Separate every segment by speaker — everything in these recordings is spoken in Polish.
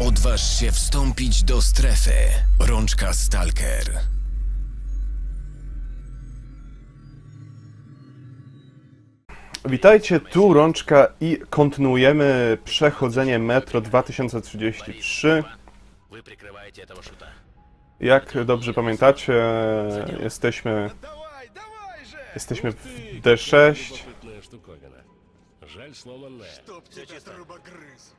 Speaker 1: Odważ się wstąpić do strefy. Rączka Stalker.
Speaker 2: Witajcie, tu Rączka i kontynuujemy przechodzenie Metro 2033.
Speaker 3: Вы прикрываете этого шута.
Speaker 2: Jak dobrze pamiętacie, jesteśmy,
Speaker 4: Давай, давай же!
Speaker 2: jesteśmy w D6.
Speaker 5: Любопытная штуковина. Жаль, сломанная.
Speaker 4: Чтоб тебя трубогрыз.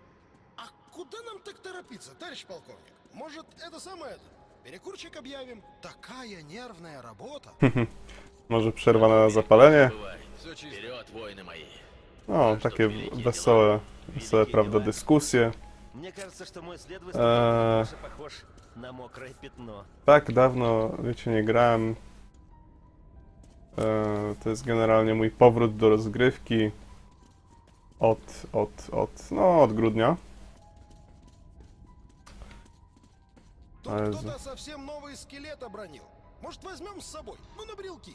Speaker 4: А куда нам так торопиться, товарищ полковник? Может, это самое, перекурчик объявим? Такая нервная работа.
Speaker 2: Może przerwa na zapalenie.
Speaker 3: Бывай. Вперед, воины мои.
Speaker 2: O, takie wesołe, wesołe, prawda, dyskusje.
Speaker 6: Мне кажется, что мой след в
Speaker 2: Э.
Speaker 6: больше похож на мокрое пятно.
Speaker 2: Tak dawno, wiecie, nie grałem. E, to jest generalnie mój powrót do rozgrywki od, od, od, no, od grudnia. А,
Speaker 4: кто-то совсем новый скелет обронил. Может, возьмем с собой? Ну, на брелки.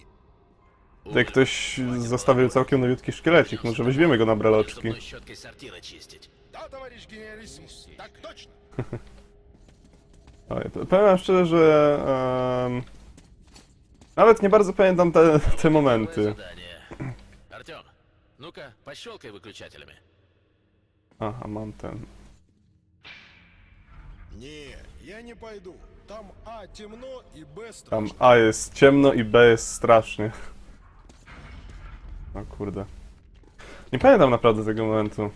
Speaker 2: Tutaj ktoś zostawił całkiem nowiutki szkielecik, może weźmiemy go na breloczki.
Speaker 3: Зубной щеткой сортиры чистить.
Speaker 4: Да, товарищ генералиссимус, так точно.
Speaker 2: Oj, p- powiem wam szczerze, że em, nawet nie bardzo pamiętam te, te
Speaker 3: Новое
Speaker 2: momenty.
Speaker 3: задание. Артем, ну-ка, пощелкай выключателями.
Speaker 2: Aha, mam ten.
Speaker 4: Не, я не пойду. Там А темно и Б
Speaker 2: Tam
Speaker 4: страшно.
Speaker 2: A jest ciemno i B jest strasznie. O kurde. Nie pamiętam naprawdę tego momentu.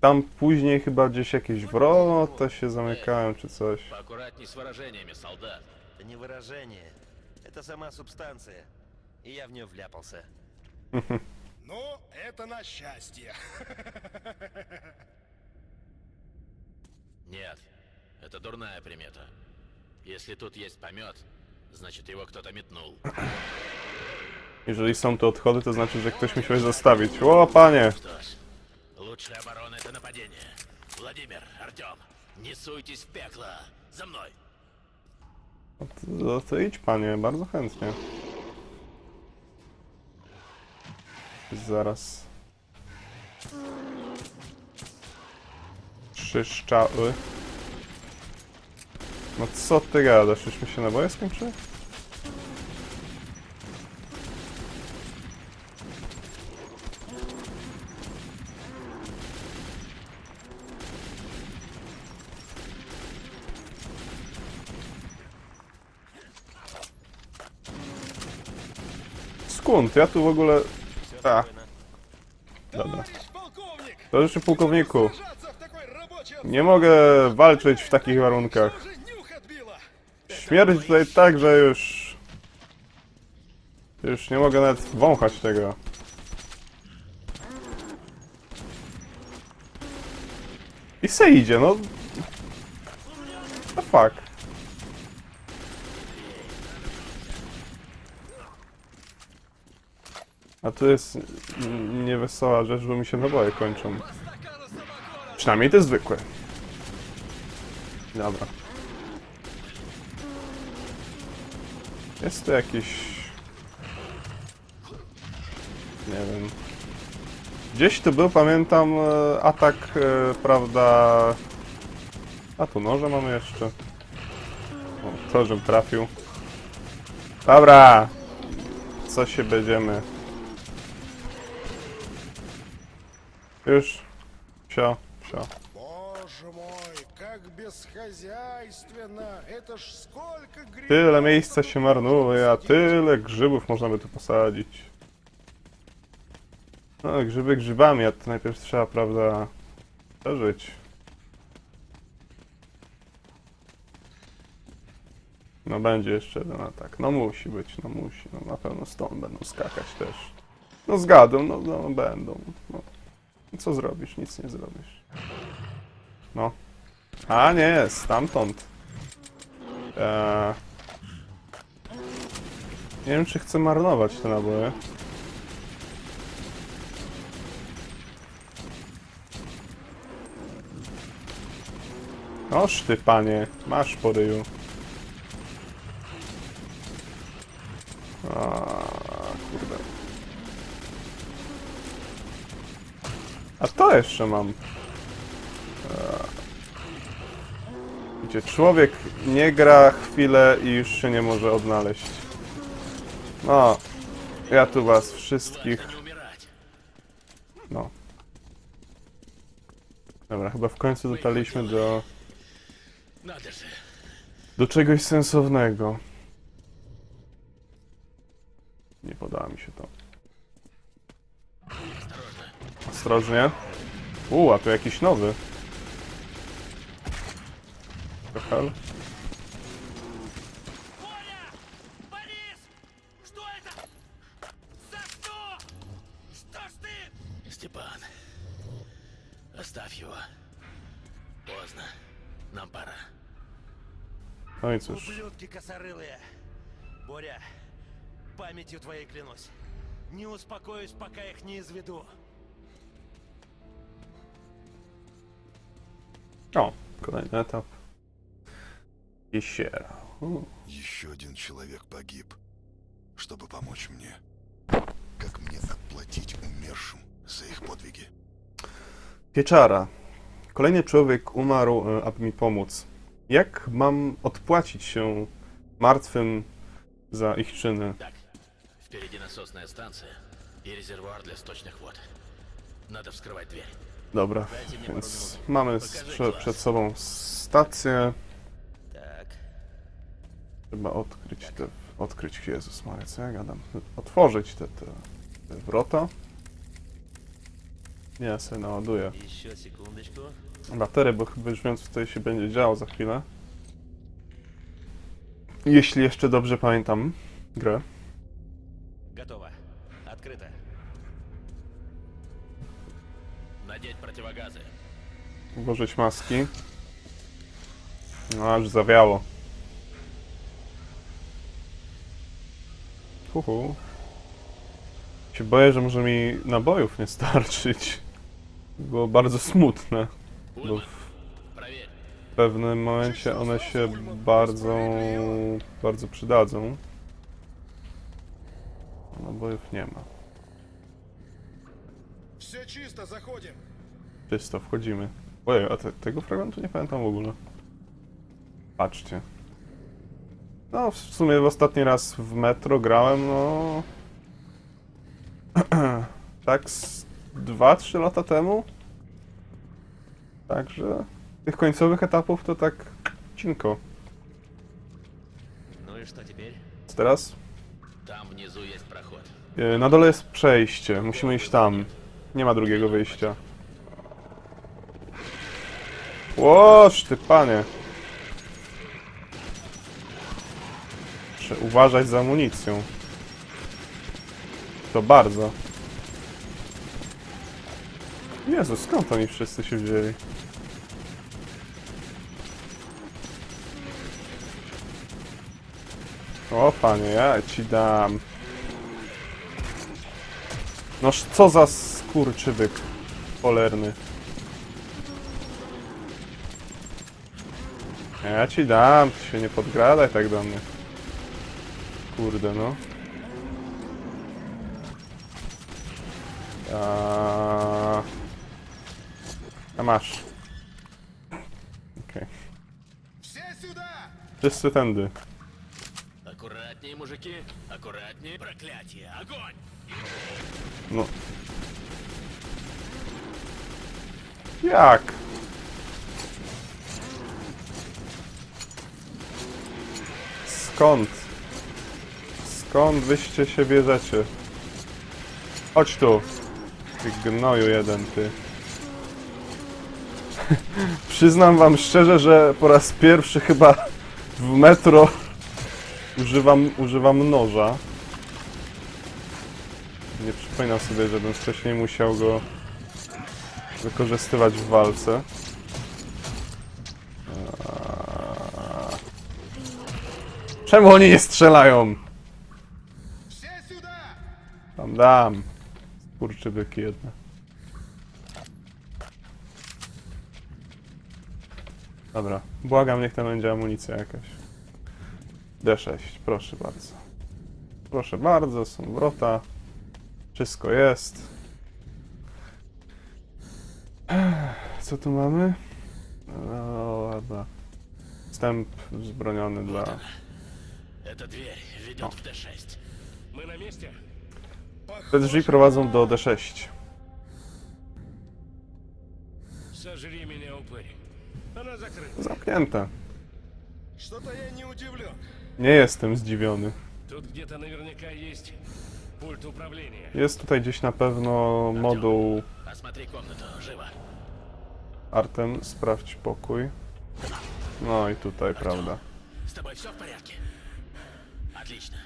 Speaker 2: Tam później chyba gdzieś jakieś wrota się zamykają czy coś.
Speaker 3: Поаккуратней с выражениями, солдат.
Speaker 6: Это не выражение, это сама субстанция. И я в нее вляпался.
Speaker 4: Но это на счастье.
Speaker 3: это дурная примета. Если тут есть помет, значит его кто-то метнул.
Speaker 2: Jeżeli są tu odchody, to znaczy, że ktoś musiał je zostawić. O, panie!
Speaker 3: Что ж, лучшая оборона это нападение. Владимир, Артем, не суйтесь в пекло. За мной.
Speaker 2: To, to idź, panie, bardzo chętnie. Zaraz. Trzy strzały. No co ty gadasz? Już mi się naboje skończyły? Skąd? Ja tu w ogóle... A. Dobra. Towarzyszy pułkowniku. Nie mogę walczyć w takich warunkach. Śmierdzi tutaj tak, że już... Już nie mogę nawet wąchać tego. I se idzie, no. The fuck. A to jest niewesoła rzecz, bo mi się naboje kończą. Przynajmniej te zwykłe. Dobra. Jest to jakiś... Nie wiem. Gdzieś tu był, pamiętam, e, atak, e, prawda... A tu noże mamy jeszcze. O, to, żebym trafił. Dobra! Co się będziemy... Już. Sio, sio.
Speaker 4: Боже мой, как бесхозяйственно! Это ж сколько грибов!
Speaker 2: Tyle miejsca się marnuje, a tyle grzybów można by tu posadzić. No, grzyby grzybami, a to najpierw trzeba, prawda, przeżyć. No będzie jeszcze jeden atak. No musi być, no musi. No na pewno stąd będą skakać też. No zgadą, no, no będą. No. Co zrobisz? Nic nie zrobisz. No. A nie, stamtąd. Eee... Nie wiem, czy chcę marnować te naboje. Oż ty, panie, masz po ryju. A, kurde. A to jeszcze mam. Eee. Gdzie człowiek nie gra chwilę i już się nie może odnaleźć. No, ja tu was wszystkich... No. Dobra, chyba w końcu dotarliśmy do... Do czegoś sensownego. Nie podała mi się to. Ostrożnie. U, a tu jakiś nowy.
Speaker 3: Ты? Степан, оставь его. Поздно. Нам пора.
Speaker 2: I cóż.
Speaker 6: Ублюдки косорылые. Боря, памятью твоей клянусь. Не успокоюсь, пока их не изведу.
Speaker 2: O, kolejny etap. Jesiera. U.
Speaker 7: Еще один человек погиб, чтобы помочь мне. Как мне отплатить умершим за их подвиги?
Speaker 2: Pieczara. Kolejny człowiek umarł, e, aby mi pomóc. Jak mam odpłacić się martwym za ich czyny?
Speaker 3: Так, впереди насосная станция и резервуар для сточных вод. Надо вскрывать дверь.
Speaker 2: Dobra, więc mamy s- prze, przed sobą stację.
Speaker 6: Так,
Speaker 2: Trzeba odkryć te... Odkryć, Jezus Maria, co ja gadam? Otworzyć te, te, te wrota. Nie, ja sobie naładuję
Speaker 6: еще секундочку.
Speaker 2: baterię, bo chyba już wiem, co tutaj się będzie działo za chwilę. Jeśli jeszcze dobrze pamiętam grę.
Speaker 6: Готово. Открыто.
Speaker 3: Надеть противогазы.
Speaker 2: Włożyć maski. No, aż zawiało. Huhu. Się boję, że może mi nabojów nie starczyć. Było bardzo smutne, bo
Speaker 3: Ульман,
Speaker 2: w
Speaker 3: проверь.
Speaker 2: pewnym momencie one się bardzo, bardzo przydadzą. A Nabojów nie ma.
Speaker 4: Все чисто, заходим.
Speaker 2: Czysto, wchodzimy. Ojej, a te, tego fragmentu nie pamiętam w ogóle. Patrzcie. No, w sumie w ostatni raz w metro grałem, no... tak z 2-3 lata temu. Także tych końcowych etapów to tak cinko.
Speaker 6: Ну и что теперь?
Speaker 2: Co teraz?
Speaker 3: Там внизу есть проход.
Speaker 2: E, Na dole jest przejście, musimy iść tam. Nie ma drugiego wyjścia. Łoż ty panie. Muszę uważać za amunicją. To bardzo. Jezu, skąd oni wszyscy się wzięli? O panie, ja ci dam. Noż co za skurczybyk cholerny. Ja ci dam, ty się nie podgradaj tak do mnie Kurde no. A, a masz. Okej.
Speaker 4: Все сюда!
Speaker 2: Wszyscy tędy.
Speaker 3: Аккуратнее, мужики. Аккуратнее. Проклятие. Огонь!
Speaker 2: No. Jak? Skąd? Skąd wyście się bierzecie? Chodź tu. Ty gnoju jeden, ty. Przyznam wam szczerze, że po raz pierwszy chyba w metro używam, używam noża. Nie przypominam sobie, żebym wcześniej musiał go wykorzystywać w walce. Eee. Czemu oni nie strzelają?
Speaker 4: Все сюда!
Speaker 2: Dam, dam. Kurczybyki jedne. Dobra, błagam, niech tam będzie amunicja jakaś. D6, proszę bardzo. Proszę bardzo, są wrota. Wszystko jest. Co tu mamy? No, ładna. Wstęp wzbroniony dla...
Speaker 3: Эта дверь ведет в Д6.
Speaker 5: Мы на месте?
Speaker 2: Te drzwi prowadzą do D6.
Speaker 5: Сожри меня, упырь. Она закрыта.
Speaker 2: Zamknięte.
Speaker 4: Что-то я не удивлен.
Speaker 2: Nie jestem zdziwiony.
Speaker 5: Тут где-то наверняка есть пульт управления.
Speaker 2: Jest tutaj gdzieś na pewno moduł
Speaker 3: Осмотри комнату, живо.
Speaker 2: Artem, sprawdź pokój. No i tutaj, prawda.
Speaker 3: С тобой все в порядке? Отлично.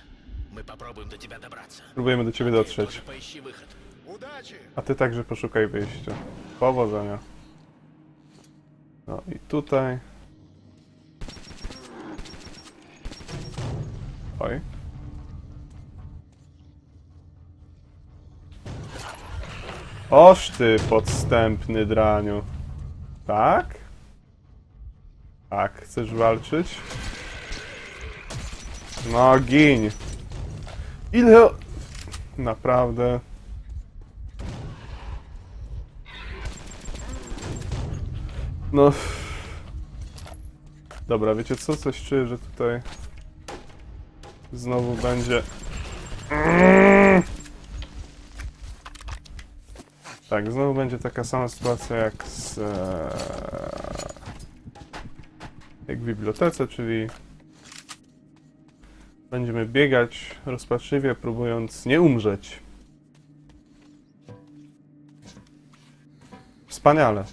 Speaker 3: Мы попробуем до тебя добраться.
Speaker 2: Próbujemy do ciebie
Speaker 3: Ты
Speaker 2: dotrzeć.
Speaker 3: тоже поищи выход.
Speaker 4: Удачи!
Speaker 2: A ty także poszukaj wyjścia. Powodzenia. No i tutaj. Oj. Oż ty podstępny draniu. Tak? Tak, chcesz walczyć? No gin. Ile... Naprawdę... No. Dobra, wiecie co? Coś czuję, że tutaj znowu będzie. Tak, znowu będzie taka sama sytuacja jak z. E... jak w bibliotece, czyli będziemy biegać rozpaczliwie, próbując nie umrzeć. Wspaniale.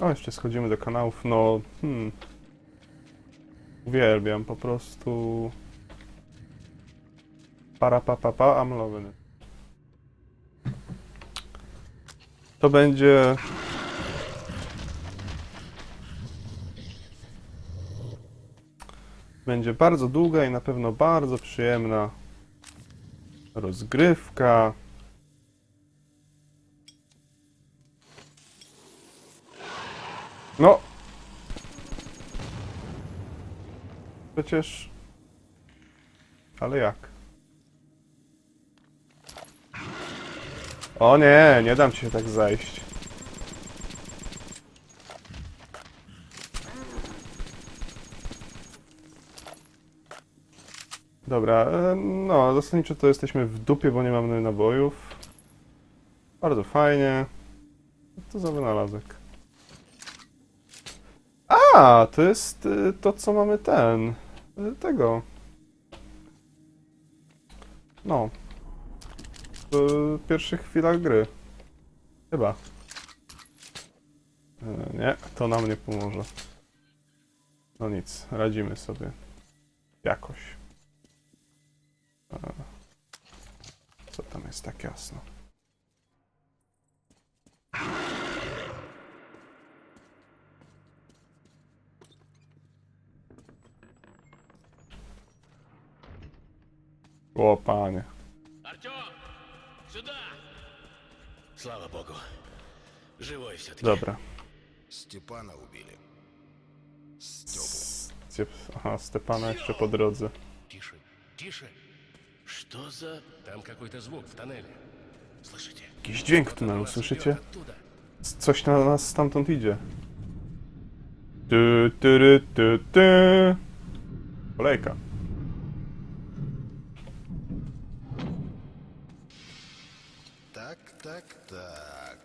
Speaker 2: O, jeszcze schodzimy do kanałów, no... Hmm. Uwielbiam po prostu... Para pa pa pa, I'm loving it. To będzie... Będzie bardzo długa i na pewno bardzo przyjemna rozgrywka. No. Przecież. Ale jak? O nie, nie dam ci się tak zajść. Dobra, e, no zasadniczo to jesteśmy w dupie, bo nie mamy nabojów. Bardzo fajnie. To za wynalazek? A, to jest y, to, co mamy ten. y, Tego. No. W pierwszych chwilach gry. Chyba. Nie, to nam nie pomoże. No nic, radzimy sobie. Jakoś. E, Co tam jest tak jasno? O panie.
Speaker 3: Артем! Сюда! Слава богу. Живой все-таки.
Speaker 2: Dobra.
Speaker 4: Степана убили. Степу.
Speaker 2: Gdzie... Aha, Stepana jeszcze po drodze.
Speaker 5: Тише, тише.
Speaker 3: Что за...
Speaker 5: Там какой-то звук в тоннеле.
Speaker 3: Слышите?
Speaker 2: Jakiś dźwięk w tunelu,
Speaker 5: Нас
Speaker 2: słyszycie?
Speaker 5: идет оттуда.
Speaker 2: C- Coś na nas stamtąd idzie. Tu, tu, ry, tu, tu. Kolejka.
Speaker 4: Так, так, так.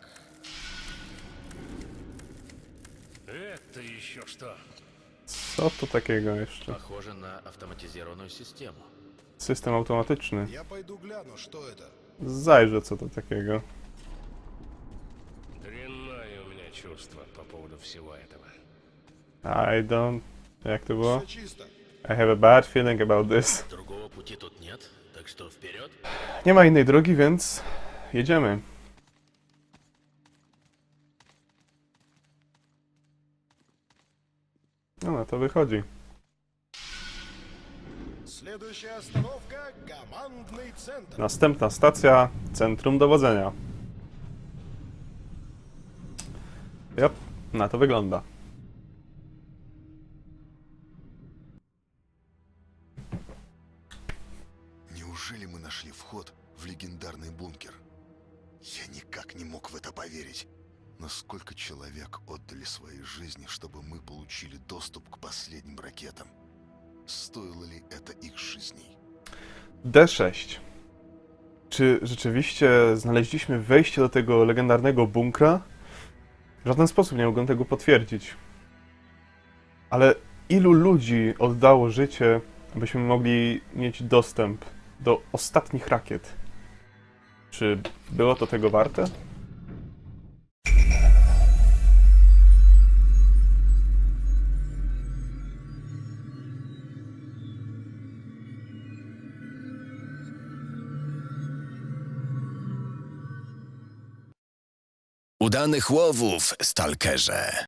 Speaker 5: Это еще что?
Speaker 2: Co to takiego jeszcze?
Speaker 3: Похоже на автоматизированную систему.
Speaker 2: System automatyczny.
Speaker 4: Я пойду гляну, что это.
Speaker 2: Zajrzę, co to takiego.
Speaker 5: Дрянное у меня чувство по поводу всего этого.
Speaker 2: I don't... Jak to było?
Speaker 4: Все чисто.
Speaker 2: I have a bad feeling about this.
Speaker 3: Другого пути тут нет, так что вперед.
Speaker 2: Nie ma innej drogi, więc jedziemy. No, no to wychodzi.
Speaker 4: Следующая остановка — командный центр.
Speaker 2: Następna stacja, centrum dowodzenia. Jop, na to wygląda.
Speaker 7: Неужели мы нашли вход в легендарный бункер? Я никак не мог в это поверить. Но сколько человек отдали свои жизни, чтобы мы получили доступ к последним ракетам? Стоило ли это их жизней?
Speaker 2: D6. Czy rzeczywiście znaleźliśmy wejście do tego legendarnego bunkra? W żaden sposób nie mogłem tego potwierdzić. Ale ilu ludzi oddało życie, abyśmy mogli mieć dostęp do ostatnich rakiet? Czy było to tego warte?
Speaker 1: Udanych łowów, stalkerze.